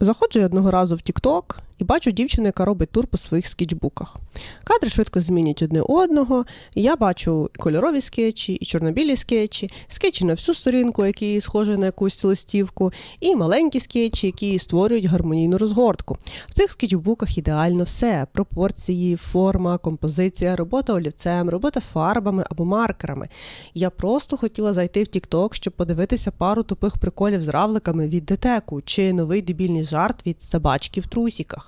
Заходжу я одного разу в TikTok і бачу дівчину, яка робить тур по своїх скетчбуках. Кадри швидко змінюють одне одного. І я бачу і кольорові скетчі, і чорнобілі скетчі, скетчі на всю сторінку, які схожі на якусь листівку, і маленькі скетчі, які створюють гармонійну розгортку. В цих скетчбуках ідеально все: пропорції, форма, композиція, робота олівцем, робота фарбами або маркерами. Я просто хотіла зайти в TikTok, щоб подивитися пару тупих приколів з равликами від детеку чи новий дебільний жарт від собачки в трусіках.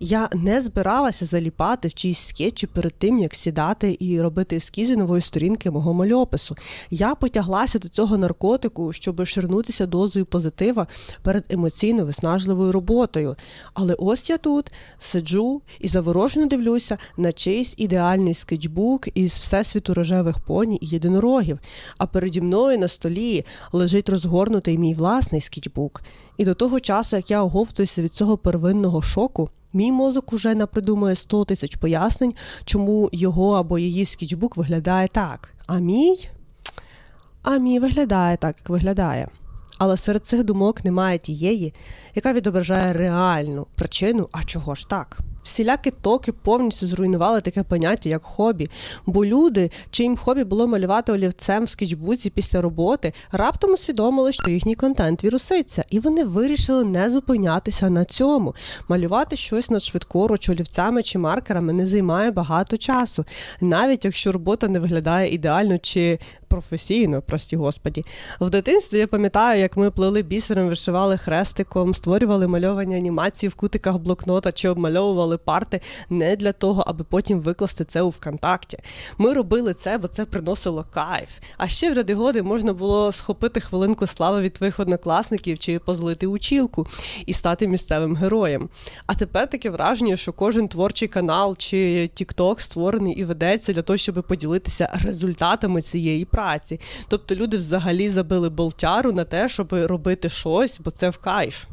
Я не збиралася заліпати в чиїсь скетчі перед тим, як сідати і робити ескізи нової сторінки мого мальопису. Я потяглася до цього наркотику, щоб ширнутися дозою позитива перед емоційно виснажливою роботою. Але ось я тут сиджу і заворожено дивлюся на чийсь ідеальний скетчбук із всесвіту рожевих поні і єдинорогів. А переді мною на столі лежить розгорнутий мій власний скетчбук. І до того часу, як я оговтуюся від цього первинного шоку, Мій мозок уже напридумує 100 тисяч пояснень, чому його або її скетчбук виглядає так. А мій? А мій виглядає так, як виглядає. Але серед цих думок немає тієї, яка відображає реальну причину, а чого ж так. Всілякі токи повністю зруйнували таке поняття, як хобі. Бо люди, чиїм хобі було малювати олівцем в скетчбуці після роботи, раптом усвідомили, що їхній контент віруситься, і вони вирішили не зупинятися на цьому. Малювати щось над швидкоруч олівцями чи маркерами не займає багато часу, навіть якщо робота не виглядає ідеально чи професійно, прості господі. В дитинстві я пам'ятаю, як ми плели бісером, вишивали хрестиком, створювали мальовані анімації в кутиках блокнота чи обмальовували парти не для того, аби потім викласти це у ВКонтакті. Ми робили це, бо це приносило кайф. А ще в ряди годи можна було схопити хвилинку слави від твоїх однокласників чи позлити учілку і стати місцевим героєм. А тепер таке враження, що кожен творчий канал чи TikTok створений і ведеться для того, щоб поділитися результатами цієї праці. Тобто люди взагалі забили болтяру на те, щоб робити щось, бо це в кайф.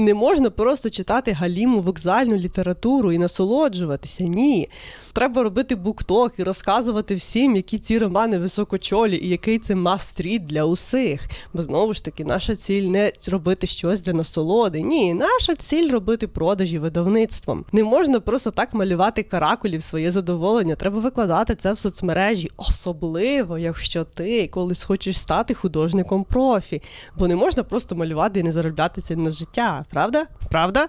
Не можна просто читати галіму вокзальну літературу і насолоджуватися. Ні. Треба робити букток і розказувати всім, які ці романи високочолі і який це мас-стріт для усіх. Бо знову ж таки, наша ціль не робити щось для насолоди. Ні, наша ціль робити продажі видавництвом. Не можна просто так малювати каракулі в своє задоволення. Треба викладати це в соцмережі, особливо, якщо ти колись хочеш стати художником профі. Бо не можна просто малювати і не заробляти це на життя. Правда? Правда?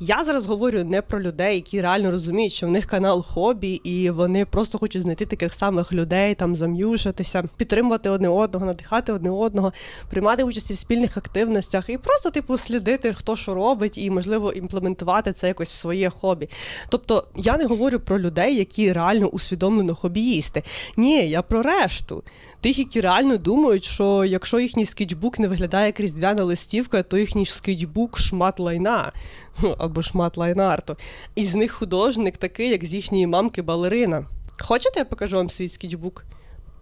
Я зараз говорю не про людей, які реально розуміють, що в них канал хобі, і вони просто хочуть знайти таких самих людей, там зам'юшитися, підтримувати одне одного, надихати одне одного, приймати участь в спільних активностях і просто, типу, слідити, хто що робить, і можливо імплементувати це якось в своє хобі. Тобто я не говорю про людей, які реально усвідомлено хобіїсти. Ні, я про решту. Тих, які реально думають, що якщо їхній скетчбук не виглядає як різдвяна листівка, то їхній скетчбук шмат лайна ну, або шмат лайнарту. І з них художник такий, як з їхньої мамки балерина. Хочете, я покажу вам свій скетчбук?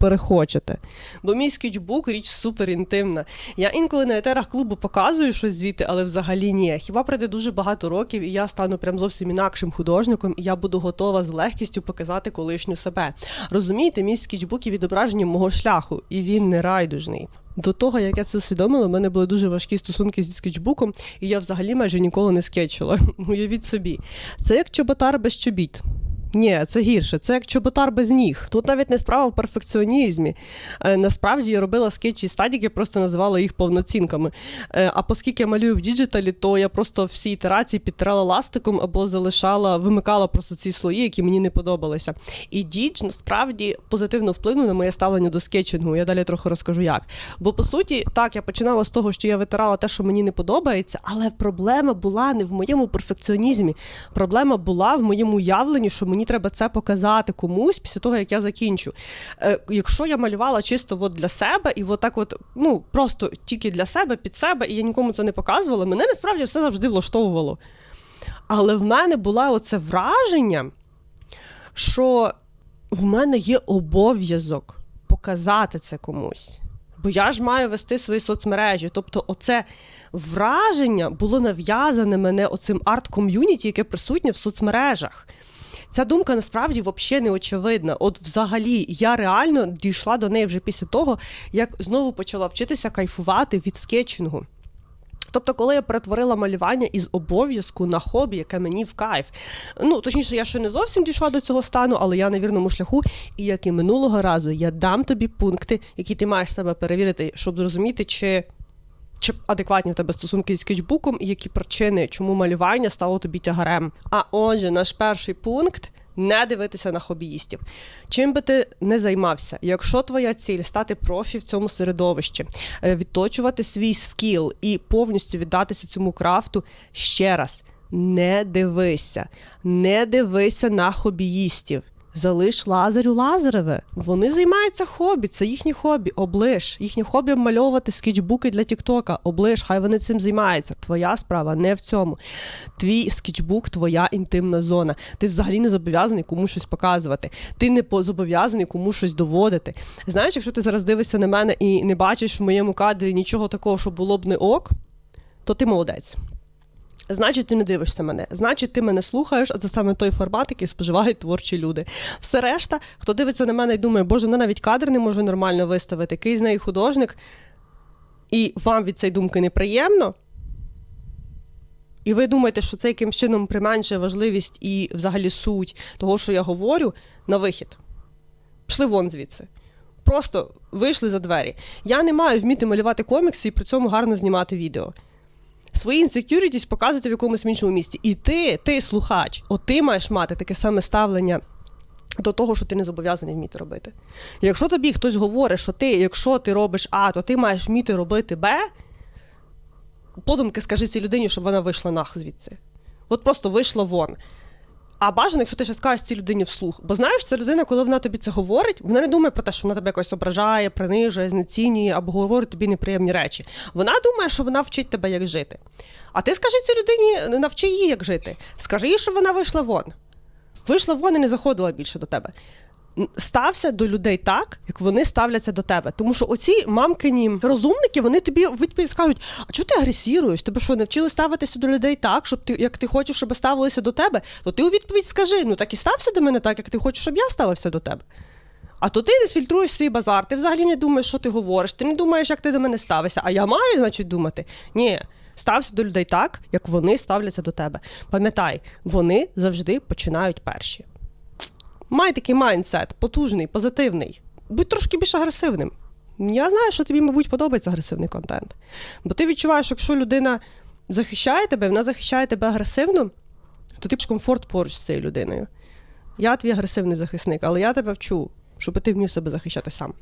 Перехочете. Бо мій скетчбук річ супер інтимна. Я інколи на етерах клубу показую щось звідти, але взагалі ні. Хіба пройде дуже багато років, і я стану прям зовсім інакшим художником, і я буду готова з легкістю показати колишню себе. Розумієте, мій скетчбук є відображенням мого шляху, і він не райдужний. До того, як я це усвідомила, в мене були дуже важкі стосунки зі скетчбуком, і я взагалі майже ніколи не скетчила. Уявіть собі. Це як чоботар без чобіт. Ні, це гірше, це як чоботар без ніг. Тут навіть не справа в перфекціонізмі. Е, насправді я робила скетчі стадіки, просто називала їх повноцінками. Е, а оскільки я малюю в діджиталі, то я просто всі ітерації підтирала ластиком або залишала, вимикала просто ці слої, які мені не подобалися. І дідж насправді позитивно вплинув на моє ставлення до скетчингу. Я далі трохи розкажу як. Бо по суті, так, я починала з того, що я витирала те, що мені не подобається, але проблема була не в моєму перфекціонізмі. Проблема була в моєму уявленні, що мені треба це показати комусь після того, як я закінчу. Е, Якщо я малювала чисто от для себе, і от так от, ну просто тільки для себе, під себе, і я нікому це не показувала, мене насправді все завжди влаштовувало. Але в мене було оце враження, що в мене є обов'язок показати це комусь. Бо я ж маю вести свої соцмережі. Тобто, оце враження було нав'язане мене оцим арт-ком'юніті, яке присутнє в соцмережах. Ця думка насправді взагалі не очевидна. От, взагалі, я реально дійшла до неї вже після того, як знову почала вчитися кайфувати від скетчингу. Тобто, коли я перетворила малювання із обов'язку на хобі, яке мені в кайф. Ну, точніше, я ще не зовсім дійшла до цього стану, але я на вірному шляху. І як і минулого разу, я дам тобі пункти, які ти маєш себе перевірити, щоб зрозуміти, чи. Чи адекватні в тебе стосунки з скетчбуком, і які причини, чому малювання стало тобі тягарем? А отже, наш перший пункт не дивитися на хобіїстів. Чим би ти не займався, якщо твоя ціль стати профі в цьому середовищі, е, відточувати свій скіл і повністю віддатися цьому крафту ще раз. Не дивися, не дивися на хобіїстів. Залиш Лазарю Лазареве. Вони займаються хобі, це їхнє хобі. Оближ. Їхнє хобі обмальовувати скетчбуки для Тіктока. Оближ, хай вони цим займаються. Твоя справа не в цьому. Твій скетчбук, твоя інтимна зона. Ти взагалі не зобов'язаний комусь щось показувати. Ти не зобов'язаний комусь щось доводити. Знаєш, якщо ти зараз дивишся на мене і не бачиш в моєму кадрі нічого такого, що було б не ок, то ти молодець. Значить, ти не дивишся мене. Значить, ти мене слухаєш, а це саме той формат, який споживають творчі люди. Все решта, хто дивиться на мене і думає, боже, вона навіть кадр не може нормально виставити, який з неї художник, і вам від цієї думки неприємно. І ви думаєте, що це якимсь чином применшує важливість і взагалі суть того, що я говорю, на вихід. Пішли вон звідси. Просто вийшли за двері. Я не маю вміти малювати комікси і при цьому гарно знімати відео свої інсекюрітіс показувати в якомусь іншому місці. І ти, ти слухач, от ти маєш мати таке саме ставлення. До того, що ти не зобов'язаний вміти робити. Якщо тобі хтось говорить, що ти, якщо ти робиш А, то ти маєш вміти робити Б, подумки скажи цій людині, щоб вона вийшла нах звідси. От просто вийшла вон. А бажано, якщо ти ще скажеш цій людині вслух. Бо знаєш, ця людина, коли вона тобі це говорить, вона не думає про те, що вона тебе якось ображає, принижує, знецінює або говорить тобі неприємні речі. Вона думає, що вона вчить тебе, як жити. А ти скажи цій людині, навчи її, як жити. Скажи їй, щоб вона вийшла вон. Вийшла вон і не заходила більше до тебе. Стався до людей так, як вони ставляться до тебе. Тому що оці мамкині розумники, вони тобі відповідь скажуть: а чого ти агресіруєш? Тебе що, навчили ставитися до людей так, щоб ти, як ти хочеш, щоб ставилися до тебе, то ти у відповідь скажи: ну так і стався до мене так, як ти хочеш, щоб я ставився до тебе. А то ти не фільтруєш свій базар, ти взагалі не думаєш, що ти говориш, ти не думаєш, як ти до мене ставишся. А я маю, значить, думати. Ні. Стався до людей так, як вони ставляться до тебе. Пам'ятай, вони завжди починають перші. Май такий майндсет, потужний, позитивний. Будь трошки більш агресивним. Я знаю, що тобі, мабуть, подобається агресивний контент. Бо ти відчуваєш, якщо людина захищає тебе, вона захищає тебе агресивно, то ти ж комфорт поруч з цією людиною. Я твій агресивний захисник, але я тебе вчу, щоб ти вмів себе захищати сам.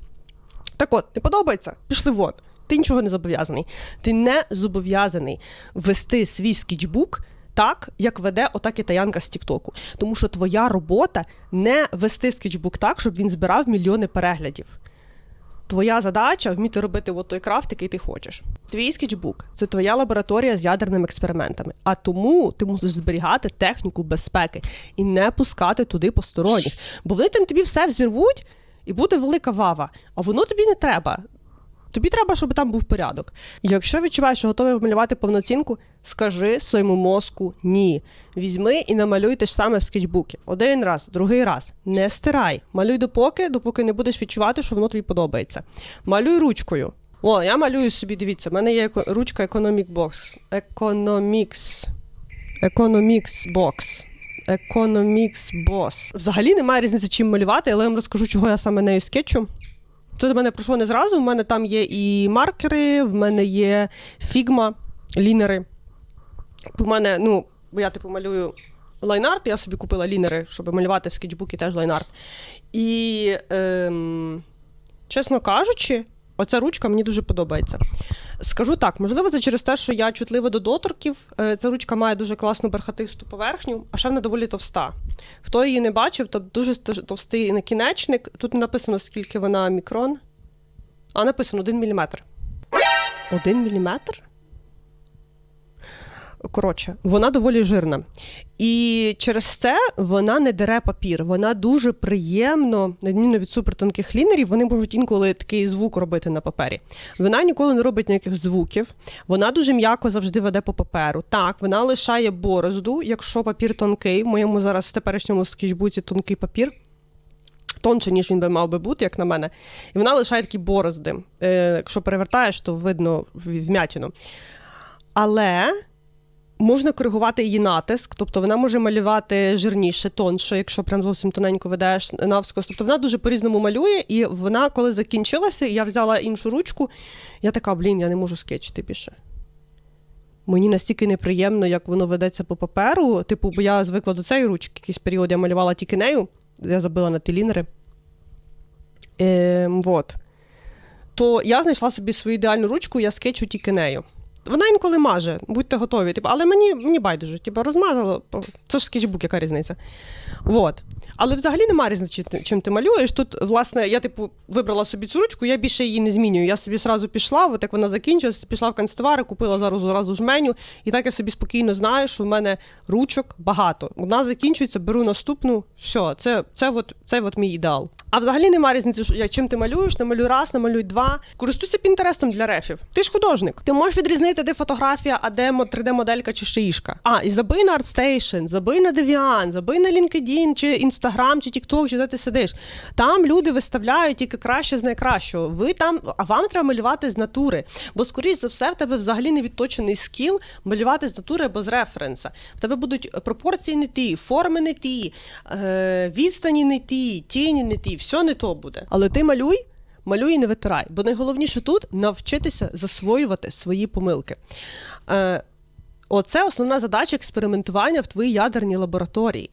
Так от, не подобається? Пішли вон. Ти нічого не зобов'язаний. Ти не зобов'язаний вести свій скетчбук так, як веде ота китаянка з Тіктоку. Тому що твоя робота не вести скетчбук так, щоб він збирав мільйони переглядів. Твоя задача вміти робити от той крафт, який ти хочеш. Твій скетчбук це твоя лабораторія з ядерними експериментами. А тому ти мусиш зберігати техніку безпеки і не пускати туди посторонніх. Бо вони там тобі все взірвуть, і буде велика вава. А воно тобі не треба. Тобі треба, щоб там був порядок. Якщо відчуваєш, що готовий малювати повноцінку, скажи своєму мозку ні. Візьми і намалюй те ж саме в скетчбуці. Один раз, другий раз. Не стирай. Малюй допоки, допоки не будеш відчувати, що воно тобі подобається. Малюй ручкою. О, я малюю собі, дивіться, в мене є ручка Economic Box. Economics. Economics Box. Economics Boss. Взагалі немає різниці, чим малювати, але я вам розкажу, чого я саме нею скетчу. Це до мене прийшло не зразу. У мене там є і маркери, в мене є фігма, лінери. У мене, ну, бо я типу малюю лайнарт, я собі купила лінери, щоб малювати в скетчбуки теж лайнарт. І, ем, чесно кажучи, оця ручка мені дуже подобається. Скажу так, можливо, це через те, що я чутлива до доторків. Е, Ця ручка має дуже класну бархатисту поверхню, а ще вона доволі товста. Хто її не бачив, то дуже товстий накінечник. Тут не написано, скільки вона мікрон. А написано 1 міліметр. 1 мм? Коротше, вона доволі жирна. І через це вона не дере папір. Вона дуже приємно, на відміну від супертонких лінерів, вони можуть інколи такий звук робити на папері. Вона ніколи не робить ніяких звуків. Вона дуже м'яко завжди веде по паперу. Так, вона лишає борозду, якщо папір тонкий. В моєму зараз теперішньому скетчбуці тонкий папір. Тонше, ніж він би мав би бути, як на мене. І вона лишає такі борозди. Е, якщо перевертаєш, то видно в- вмятину. Але можна коригувати її натиск, тобто вона може малювати жирніше, тонше, якщо прям зовсім тоненько ведеш навскос. Тобто вона дуже по-різному малює, і вона, коли закінчилася, я взяла іншу ручку, я така, блін, я не можу скетчити більше. Мені настільки неприємно, як воно ведеться по паперу. Типу, бо я звикла до цієї ручки, якийсь період я малювала тільки нею, я забила на ті лінери. Ем, вот. То я знайшла собі свою ідеальну ручку, я скетчу тільки нею. Вона інколи маже, будьте готові. Типу, але мені, мені байдуже, типу, розмазало. Це ж скетчбук, яка різниця. Вот. Але взагалі немає різниці, чим ти малюєш. Тут, власне, я типу вибрала собі цю ручку, я більше її не змінюю. Я собі сразу пішла, от як вона закінчилась, пішла в канцтовари, купила зараз зразу жменю. І так я собі спокійно знаю, що в мене ручок багато. Одна закінчується, беру наступну. Все, це, це, от, це от мій ідеал. А взагалі немає різниці, чим ти малюєш, намалюй раз, намалюй два. Користуйся пінтерестом для рефів. Ти ж художник. Ти можеш відрізнити, де фотографія, а де 3D-моделька чи шиїшка. А, і забий на ArtStation, забий на Deviant, забий на LinkedIn, чи Instagram, чи TikTok, чи де ти сидиш. Там люди виставляють тільки краще з найкращого. Ви там, а вам треба малювати з натури. Бо, скоріш за все, в тебе взагалі не відточений скіл малювати з натури або з референса. В тебе будуть пропорції не ті, форми не ті, е, відстані не ті, тіні не ті, все не то буде. Але ти малюй. Малюй і не витирай, бо найголовніше тут навчитися засвоювати свої помилки. Е, оце основна задача експериментування в твоїй ядерній лабораторії.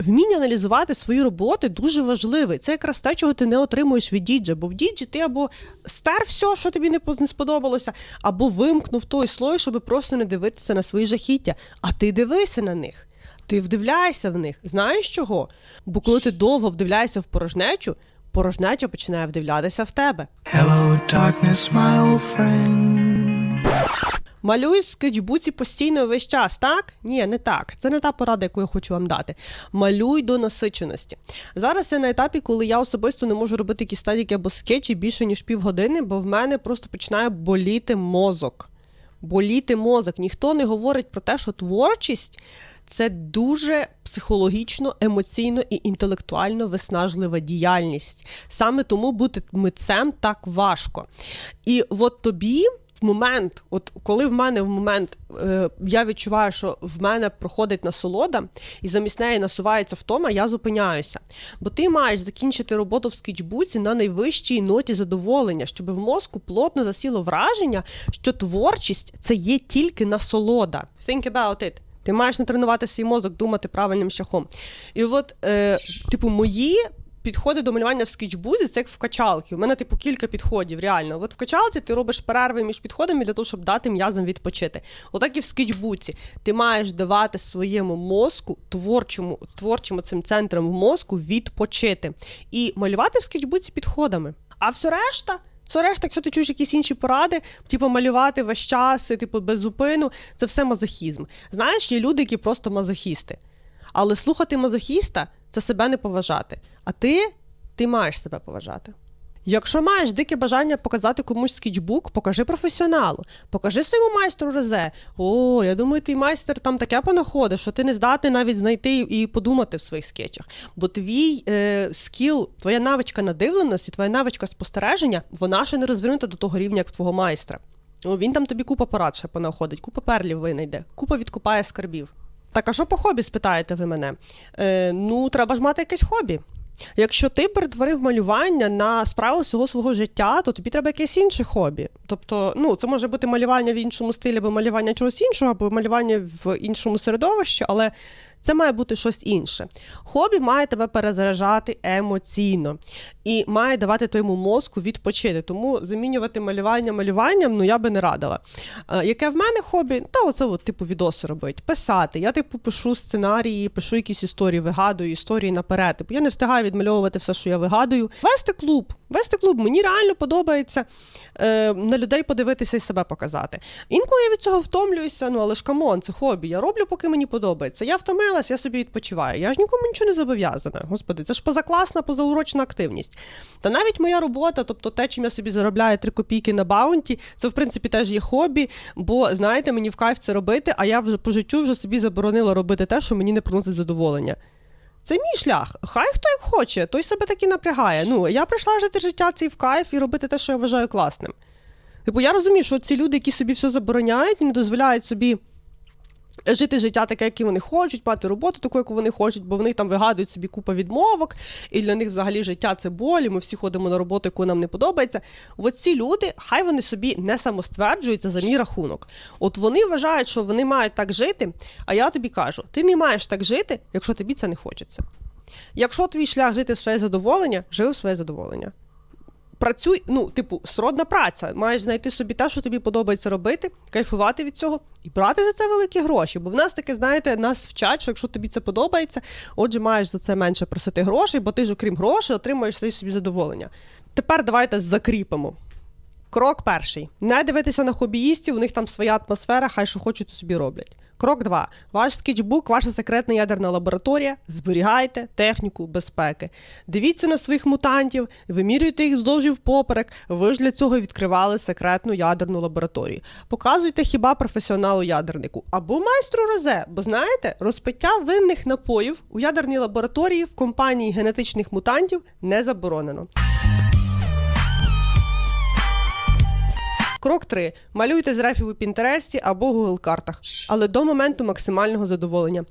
Вміння аналізувати свої роботи дуже важливе. Це якраз те, чого ти не отримуєш від діджа. Бо в діджі ти або стер все, що тобі не сподобалося, або вимкнув той слой, щоб просто не дивитися на свої жахіття. А ти дивися на них. Ти вдивляйся в них. Знаєш чого? Бо коли ти довго вдивляєшся в порожнечу, порожнеча починає вдивлятися в тебе. Hello, darkness, my old friend. Малюй в скетчбуці постійно весь час, так? Ні, не так. Це не та порада, яку я хочу вам дати. Малюй до насиченості. Зараз я на етапі, коли я особисто не можу робити якісь стадіки або скетчі більше ніж півгодини, бо в мене просто починає боліти мозок. Боліти мозок. Ніхто не говорить про те, що творчість це дуже психологічно, емоційно і інтелектуально виснажлива діяльність. Саме тому бути митцем так важко. І от тобі. Момент, от коли в мене в момент е, я відчуваю, що в мене проходить насолода, і замість неї насувається втома, я зупиняюся. Бо ти маєш закінчити роботу в скетчбуці на найвищій ноті задоволення, щоб в мозку плотно засіло враження, що творчість це є тільки насолода. Think about it. Ти маєш натренувати свій мозок думати правильним шляхом. І от, е, типу, мої підходи до малювання в скетчбузі це як в качалки. У мене, типу, кілька підходів, реально. От в качалці ти робиш перерви між підходами для того, щоб дати м'язам відпочити. Отак і в скетчбуці. Ти маєш давати своєму мозку, творчому, творчим цим центрам в мозку відпочити. І малювати в скетчбуці підходами. А все решта. Все решта, якщо ти чуєш якісь інші поради, типу малювати весь час, типу, без зупину, це все мазохізм. Знаєш, є люди, які просто мазохісти. Але слухати мазохіста це себе не поважати. А ти, ти маєш себе поважати. Якщо маєш дике бажання показати комусь скетчбук, покажи професіоналу, покажи своєму майстру резе. О, я думаю, твій майстер там таке понаходить, що ти не здатний навіть знайти і подумати в своїх скетчах. Бо твій е, скіл, твоя навичка надивленості, твоя навичка спостереження, вона ще не розвинута до того рівня, як твого майстра. О, він там тобі купа порад ще понаходить, купа перлів винайде, купа відкупає скарбів. Так, а що по хобі, спитаєте ви мене? Е, ну, треба ж мати якесь хобі. Якщо ти перетворив малювання на справу всього свого життя, то тобі треба якесь інше хобі. Тобто, ну, це може бути малювання в іншому стилі, або малювання чогось іншого, або малювання в іншому середовищі, але це має бути щось інше. Хобі має тебе перезаряджати емоційно і має давати твоєму мозку відпочити. Тому замінювати малювання малюванням ну я би не радила. Е, яке в мене хобі? Та оце от, типу відоси робить, писати. Я типу пишу сценарії, пишу якісь історії, вигадую історії наперед. Типу, я не встигаю відмальовувати все, що я вигадую. Вести клуб. Вести клуб мені реально подобається е, на людей подивитися і себе показати. Інколи я від цього втомлююся, ну але ж камон, це хобі. Я роблю, поки мені подобається. Я втомилась, я собі відпочиваю. Я ж нікому нічого не зобов'язана. Господи, це ж позакласна, позаурочна активність. Та навіть моя робота, тобто те, чим я собі заробляю 3 копійки на баунті, це в принципі теж є хобі, бо знаєте, мені в кайф це робити, а я вже по життю вже собі заборонила робити те, що мені не приносить задоволення. Це мій шлях. Хай хто як хоче, той себе таки напрягає. Ну, я прийшла жити життя цей в кайф і робити те, що я вважаю класним. Типу, я розумію, що ці люди, які собі все забороняють, не дозволяють собі жити життя таке, яке вони хочуть, мати роботу таку, яку вони хочуть, бо вони там вигадують собі купа відмовок, і для них взагалі життя це боль, і ми всі ходимо на роботу, яку нам не подобається. От ці люди, хай вони собі не самостверджуються за мій рахунок. От вони вважають, що вони мають так жити, а я тобі кажу: ти не маєш так жити, якщо тобі це не хочеться. Якщо твій шлях жити в своє задоволення, живи в своє задоволення. Працюй, ну, типу, сродна праця. Маєш знайти собі те, що тобі подобається робити, кайфувати від цього і брати за це великі гроші. Бо в нас таке, знаєте, нас вчать, що якщо тобі це подобається, отже, маєш за це менше просити грошей, бо ти ж, окрім грошей, отримуєш собі задоволення. Тепер давайте закріпимо. Крок перший: не дивитися на хобіїстів, у них там своя атмосфера, хай що хочуть, то собі роблять. Крок 2. Ваш скетчбук, ваша секретна ядерна лабораторія. Зберігайте техніку безпеки. Дивіться на своїх мутантів, вимірюйте їх вздовж і впоперек. Ви ж для цього відкривали секретну ядерну лабораторію. Показуйте хіба професіоналу ядернику або майстру розе. Бо знаєте, розпиття винних напоїв у ядерній лабораторії в компанії генетичних мутантів не заборонено. Крок 3. Малюйте з рефів у Пінтересті або Google картах, але до моменту максимального задоволення.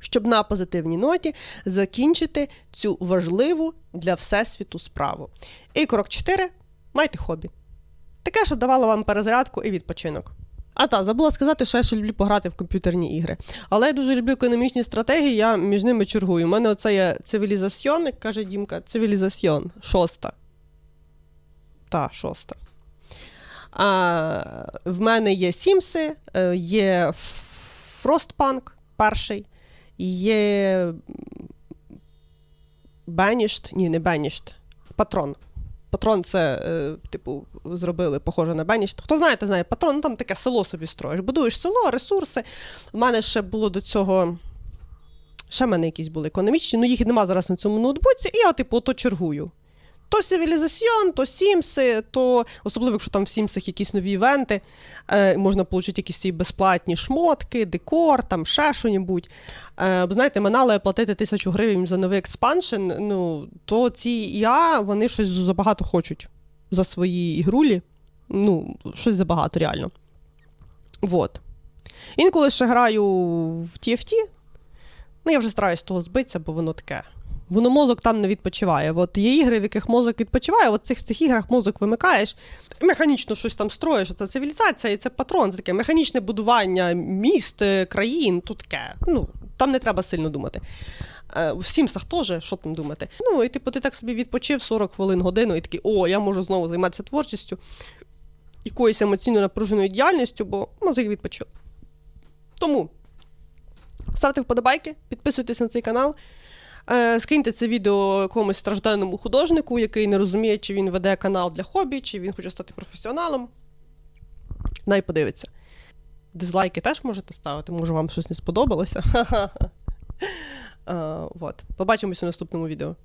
Щоб на позитивній ноті закінчити цю важливу для всесвіту справу. І крок 4. Майте хобі. Таке, щоб давало вам перезарядку і відпочинок. А та, забула сказати, що я ще люблю пограти в комп'ютерні ігри. Але я дуже люблю економічні стратегії, я між ними чергую. У мене оце є цивілізаціон, як каже Дімка, цивілізаціон, шоста. Та, шоста. А, в мене є Сімси, е, є Frostpunk перший, є Banished, ні, не Banished, Патрон. Патрон це, е, типу, зробили похоже на Banished. Хто знає, то знає, патрон, ну там таке село собі строїш. Будуєш село, ресурси. У мене ще було до цього. Ще в мене якісь були економічні, ну їх нема зараз на цьому ноутбуці, і я, типу, то чергую. То цивілізаціон, то Сімси, то особливо, якщо там в Сімсах якісь нові івенти, е, можна отримати якісь безплатні шмотки, декор, там ще що-небудь. Е, бо знаєте, минали платити тисячу гривень за новий експаншн, ну, то ці ІА, вони щось забагато хочуть за свої ігрулі. Ну, щось забагато, реально. Вот. Інколи ще граю в TFT. Ну, я вже стараюсь того збитися, бо воно таке. Воно мозок там не відпочиває. От є ігри, в яких мозок відпочиває, от цих, цих іграх мозок вимикаєш, механічно щось там строїш. Це цивілізація і це патрон, це таке механічне будування міст, е, країн, тут таке. Ну, там не треба сильно думати. Е, В Сімсах теж, що там думати. Ну, і типу, ти так собі відпочив 40 хвилин годину, і такий, о, я можу знову займатися творчістю, якоюсь емоційно напруженою діяльністю, бо мозок відпочив. Тому ставте вподобайки, підписуйтесь на цей канал. Е, Скиньте це відео якомусь стражденному художнику, який не розуміє, чи він веде канал для хобі, чи він хоче стати професіоналом. Най подивиться. Дизлайки теж можете ставити, може вам щось не сподобалося. Е, Побачимось у наступному відео.